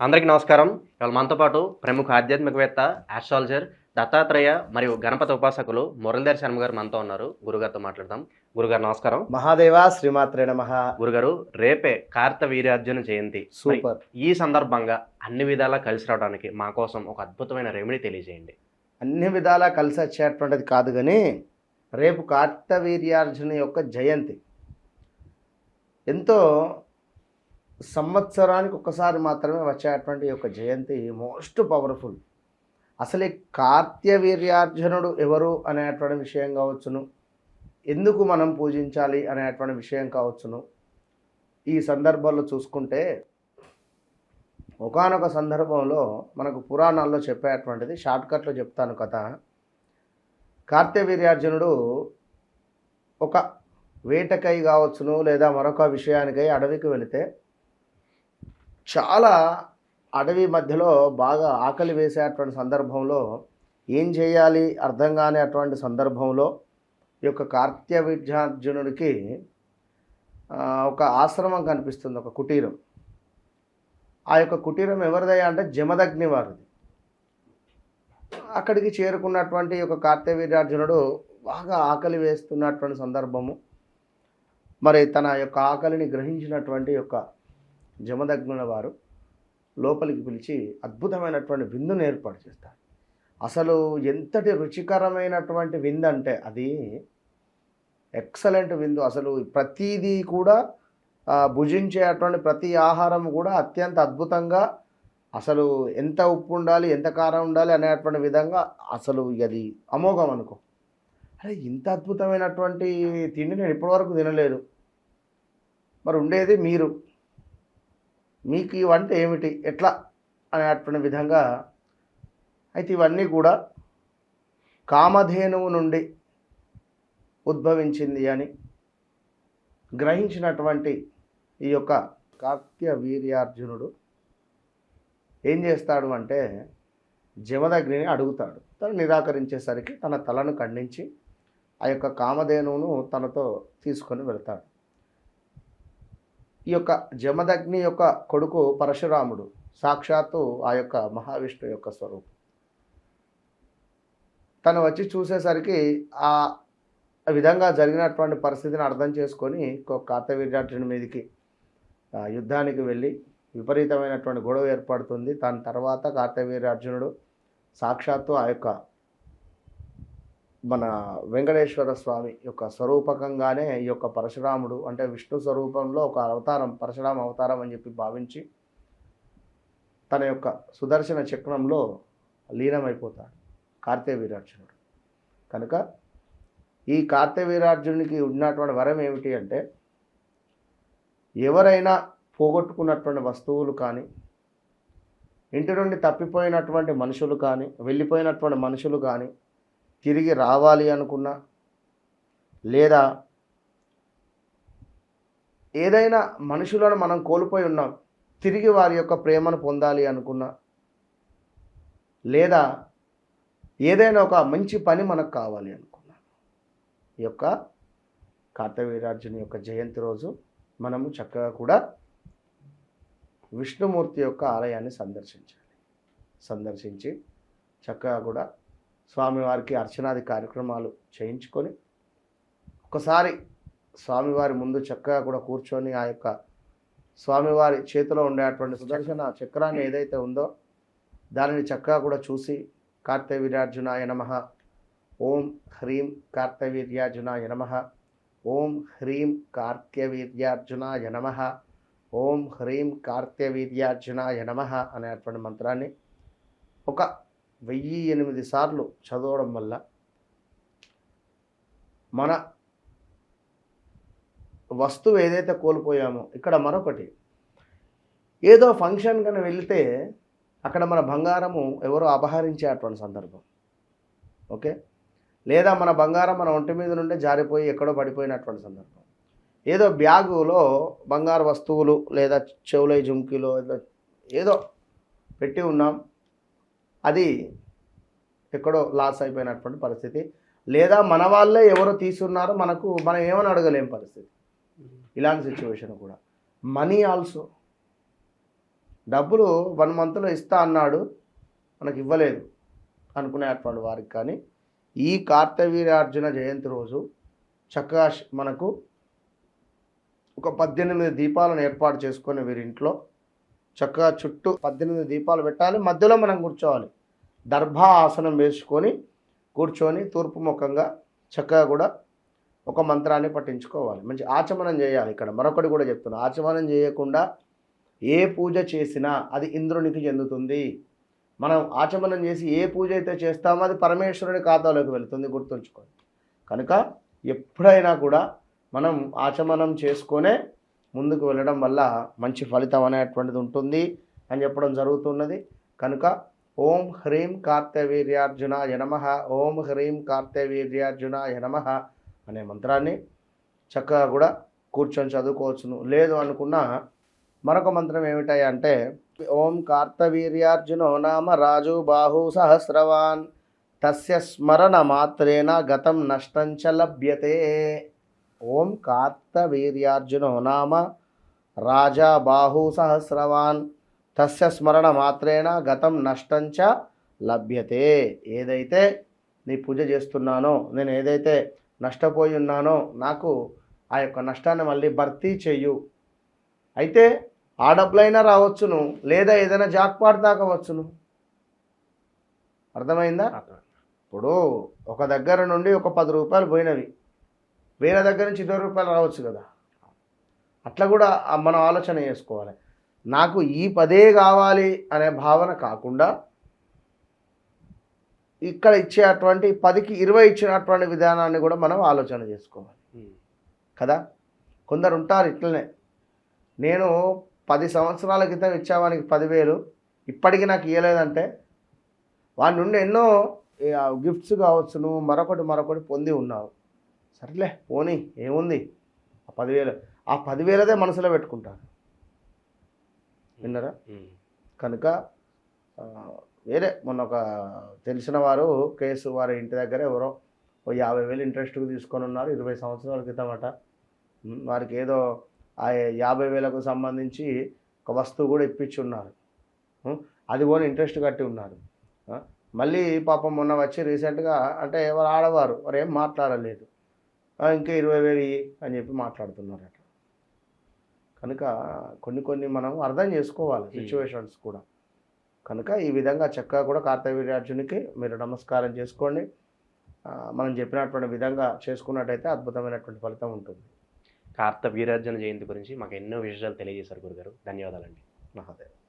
అందరికీ నమస్కారం. ఇవాళ మనతో పాటు ప్రముఖ ఆధ్యాత్మికవేత్త ఆస్ట్రాలజర్ దత్తాత్రేయ మరియు గణపతి ఉపాసకులు మురళీధర్ శర్మ గారు మనతో ఉన్నారు. గురుగారితో మాట్లాడదాం. గురుగారు నమస్కారం. మహాదేవ శ్రీమాత్రే నమ. గురుగారు రేపే కార్త వీర్యార్జున జయంతి. సూపర్. ఈ సందర్భంగా అన్ని విధాలా కలిసి రావడానికి మా కోసం ఒక అద్భుతమైన రెమెడీ తెలియజేయండి. అన్ని విధాలా కలిసి వచ్చేటువంటిది కాదు కానీ రేపు కార్తవీర్యార్జున యొక్క జయంతి. ఎంతో సంవత్సరానికి ఒకసారి మాత్రమే వచ్చేటువంటి యొక్క జయంతి మోస్ట్ పవర్ఫుల్. అసలే కార్త్యవీర్యార్జునుడు ఎవరు అనేటువంటి విషయం కావచ్చును. ఎందుకు మనం పూజించాలి అనేటువంటి విషయం కావచ్చును. ఈ సందర్భంలో చూసుకుంటే ఒకానొక సందర్భంలో మనకు పురాణాల్లో చెప్పేటువంటిది షార్ట్కట్లో చెప్తాను కథ కార్తవీర్యార్జునుడు ఒక వేటకై కావచ్చును లేదా మరొక విషయానికై అడవికి వెళితే చాలా అడవి మధ్యలో బాగా ఆకలి వేసేటువంటి సందర్భంలో ఏం చేయాలి అర్థం కాని అటువంటి సందర్భంలో ఈ యొక్క కార్తీయ విద్యార్జునుడికి ఒక ఆశ్రమం కనిపిస్తుంది ఒక కుటీరం. ఆ యొక్క కుటీరం ఎవరిదయ్యా అంటే జమదగ్ని వారిది. అక్కడికి చేరుకున్నటువంటి ఒక కార్తవీర్యార్జునుడు బాగా ఆకలి వేస్తున్నటువంటి సందర్భము. మరి తన యొక్క ఆకలిని గ్రహించినటువంటి యొక్క జమదగ్నుల వారు లోపలికి పిలిచి అద్భుతమైనటువంటి విందును ఏర్పాటు చేస్తారు. అసలు ఎంతటి రుచికరమైనటువంటి విందు అంటే అది ఎక్సలెంట్ విందు. అసలు ప్రతిదీ కూడా భుజించే భుజించేటువంటి ప్రతి ఆహారం కూడా అత్యంత అద్భుతంగా అసలు ఎంత ఉప్పు ఉండాలి ఎంత కారం ఉండాలి అనేటువంటి విధంగా అసలు అది అమోఘం అనుకో. అరే ఇంత అద్భుతమైనటువంటి తిండి నేను ఇప్పటివరకు తినలేదు. మరి ఉండేది మీరు. మీకు ఈ వంట ఏమిటి? ఎట్లా? అనేటువంటి విధంగా అయితే ఇవన్నీ కూడా కామధేనువు నుండి ఉద్భవించింది అని గ్రహించినటువంటి ఈ యొక్క కాక్య వీర్యార్జునుడు ఏం చేస్తాడు అంటే జమదగ్నిని అడుగుతాడు. తను నిరాకరించేసరికి తన తలను ఖండించి ఆ యొక్క కామధేనువును తనతో తీసుకొని వెళ్తాడు. ఈ యొక్క జమదగ్ని యొక్క కొడుకు పరశురాముడు సాక్షాత్తు ఆ యొక్క మహావిష్ణు యొక్క స్వరూపం. తను వచ్చి చూసేసరికి ఆ విధంగా జరిగినటువంటి పరిస్థితిని అర్థం చేసుకొని కార్తవీర్యార్జుని మీదకి యుద్ధానికి వెళ్ళి విపరీతమైనటువంటి గొడవ ఏర్పడుతుంది. దాని తర్వాత కార్తవీర్యార్జునుడు సాక్షాత్తు ఆ యొక్క మన వెంకటేశ్వర స్వామి యొక్క స్వరూపకంగానే ఈ యొక్క పరశురాముడు అంటే విష్ణు స్వరూపంలో ఒక అవతారం పరశురామ అవతారం అని చెప్పి భావించి తన యొక్క సుదర్శన చక్రంలో లీనమైపోతాడు కార్తవీరార్జునుడు కనుక ఈ కార్తవీరార్జునుడికి ఉన్నటువంటి వరం ఏమిటి అంటే ఎవరైనా పోగొట్టుకున్నటువంటి వస్తువులు కానీ ఇంటి నుండి తప్పిపోయినటువంటి మనుషులు కానీ వెళ్ళిపోయినటువంటి మనుషులు కానీ తిరిగి రావాలి అనుకున్నా లేదా ఏదైనా మనుషులను మనం కోల్పోయి ఉన్నాం తిరిగి వారి యొక్క ప్రేమను పొందాలి అనుకున్నా లేదా ఏదైనా ఒక మంచి పని మనకు కావాలి అనుకున్నా. ఈ యొక్క కార్తవీరార్జుని యొక్క జయంతి రోజు మనము చక్కగా కూడా విష్ణుమూర్తి యొక్క ఆలయాన్ని సందర్శించాలి. సందర్శించి చక్కగా కూడా స్వామివారికి అర్చనాది కార్యక్రమాలు చేయించుకొని ఒకసారి స్వామివారి ముందు చక్కగా కూడా కూర్చొని ఆ యొక్క స్వామివారి చేతిలో ఉండేటువంటి సుదర్శన చక్రాన్ని ఏదైతే ఉందో దానిని చక్కగా కూడా చూసి కార్తవీర్యార్జునాయ నమ. ఓం హ్రీం కార్తవీర్యార్జునాయ నమ. ఓం హ్రీం కార్త్యవీర్యార్జునాయ నమ. ఓం హ్రీం కార్త్యవీర్యార్జునాయ నమ అనేటువంటి మంత్రాన్ని ఒక వెయ్యి ఎనిమిది సార్లు చదవడం వల్ల మన వస్తువు ఏదైతే కోల్పోయామో ఇక్కడ మరొకటి. ఏదో ఫంక్షన్ కన్నా వెళితే అక్కడ మన బంగారము ఎవరో అపహరించేటువంటి సందర్భం. ఓకే? లేదా మన బంగారం మన ఒంటి మీద నుండే జారిపోయి ఎక్కడో పడిపోయినటువంటి సందర్భం. ఏదో బ్యాగులో బంగారు వస్తువులు లేదా చెవులై జుంకీలో ఏదో ఏదో పెట్టి ఉన్నాం. అది ఎక్కడో లాస్ అయిపోయినటువంటి పరిస్థితి. లేదా మన వాళ్ళే ఎవరో తీసున్నారో మనకు మనం ఏమని అడగలేం పరిస్థితి. ఇలాంటి సిచ్యువేషన్ కూడా. మనీ ఆల్సో డబ్బులు వన్ మంత్లో ఇస్తా అన్నాడు మనకి ఇవ్వలేదు అనుకునేటువంటి వారికి కానీ ఈ కార్తవీర్యార్జున జయంతి రోజు చక్కగా మనకు ఒక పద్దెనిమిది దీపాలను ఏర్పాటు చేసుకొని వీరింట్లో చక్కగా చుట్టూ పద్దెనిమిది దీపాలు పెట్టాలి. మధ్యలో మనం కూర్చోవాలి. దర్భా ఆసనం వేసుకొని కూర్చొని తూర్పు ముఖంగా చక్కగా కూడా ఒక మంత్రాన్ని పఠించుకోవాలి. మంచి ఆచమనం చేయాలి ఇక్కడ. మరొకటి కూడా చెప్తున్నా. ఆచమనం చేయకుండా ఏ పూజ చేసినా అది ఇంద్రునికి చెందుతుంది. మనం ఆచమనం చేసి ఏ పూజ అయితే చేస్తామో అది పరమేశ్వరుని ఖాతాలోకి వెళుతుంది గుర్తుంచుకోండి. కనుక ఎప్పుడైనా కూడా మనం ఆచమనం చేసుకొనే ముందుకు వెళ్ళడం వల్ల మంచి ఫలితం అనేటువంటిది ఉంటుంది అని చెప్పడం జరుగుతున్నది. కనుక ఓం హ్రీం కార్తవీర్యార్జున యనమ ఓం హ్రీం కార్తవీర్యార్జున యనమ అనే మంత్రాన్ని చక్కగా కూడా కూర్చొని చదువుకోవచ్చును. లేదు అనుకున్నా మరొక మంత్రం ఏమిటాయి అంటే ఓం కార్తవీర్యార్జునో నామ రాజు బాహు సహస్రవాన్ తస్య స్మరణ మాత్రేణ గతం నష్టంచ లభ్యతే. ఓం కార్తవీర్యార్జునో నామ రాజా బాహు సహస్రవాన్. తస్య స్మరణ మాత్రేన గతం నష్టంచ లభ్యతే. ఏదైతే నీ పూజ చేస్తున్నానో నేను ఏదైతే నష్టపోయి ఉన్నానో నాకు ఆ యొక్క నష్టాన్ని మళ్ళీ భర్తీ చెయ్యు అయితే ఆ డబ్బులైనా రావచ్చును లేదా ఏదైనా జాక్పాట్ తాకవచ్చును అర్థమైందా. ఇప్పుడు ఒక దగ్గర నుండి ఒక పది రూపాయలు పోయినవి. వేరే దగ్గర నుంచి ఇరవై రూపాయలు రావచ్చు కదా. అట్లా కూడా మనం ఆలోచన చేసుకోవాలి. నాకు ఈ పదే కావాలి అనే భావన కాకుండా ఇక్కడ ఇచ్చేటువంటి పదికి ఇరవై ఇచ్చినటువంటి విధానాన్ని కూడా మనం ఆలోచన చేసుకోవాలి. కదా? కొందరు ఉంటారు ఇట్లనే. నేను పది సంవత్సరాల క్రితం ఇచ్చావానికి పదివేలు ఇప్పటికీ నాకు ఇవ్వలేదంటే వాడి నుండి ఎన్నో గిఫ్ట్స్ కావచ్చును మరొకటి మరొకటి పొంది ఉన్నావు. సర్లే పోనీ ఏముంది? ఆ పదివేలు ఆ పదివేలదే మనసులో పెట్టుకుంటాను విన్నారా. కనుక వేరే మొన్న ఒక తెలిసిన వారు కేసు వారి ఇంటి దగ్గర ఎవరో ఓ యాభై వేలు ఇంట్రెస్ట్కి తీసుకొని ఉన్నారు ఇరవై సంవత్సరాల క్రితం అట ఉమ్, వారికి ఏదో ఆ యాభై వేలకు సంబంధించి ఒక వస్తువు కూడా ఇప్పించి ఉన్నారు అది కూడా ఇంట్రెస్ట్ కట్టి ఉన్నారు. మళ్ళీ పాపం మొన్న వచ్చి రీసెంట్గా అంటే ఎవరు ఆడవారు వారు ఏం మాట్లాడలేదు. ఇంకా ఇరవై వేలు అని చెప్పి మాట్లాడుతున్నారట కనుక కొన్ని కొన్ని మనం అర్థం చేసుకోవాలి సిచ్యువేషన్స్ కూడా. కనుక ఈ విధంగా చక్కగా కూడా కార్తవీర్యార్జునికి మీరు నమస్కారం చేసుకోండి. మనం చెప్పినటువంటి విధంగా చేసుకున్నట్టయితే అద్భుతమైనటువంటి ఫలితం ఉంటుంది. కార్త వీరార్జున జయంతి గురించి మాకు ఎన్నో విషయాలు తెలియజేశారు గురుగారు. ధన్యవాదాలండి. మహాదేవ్.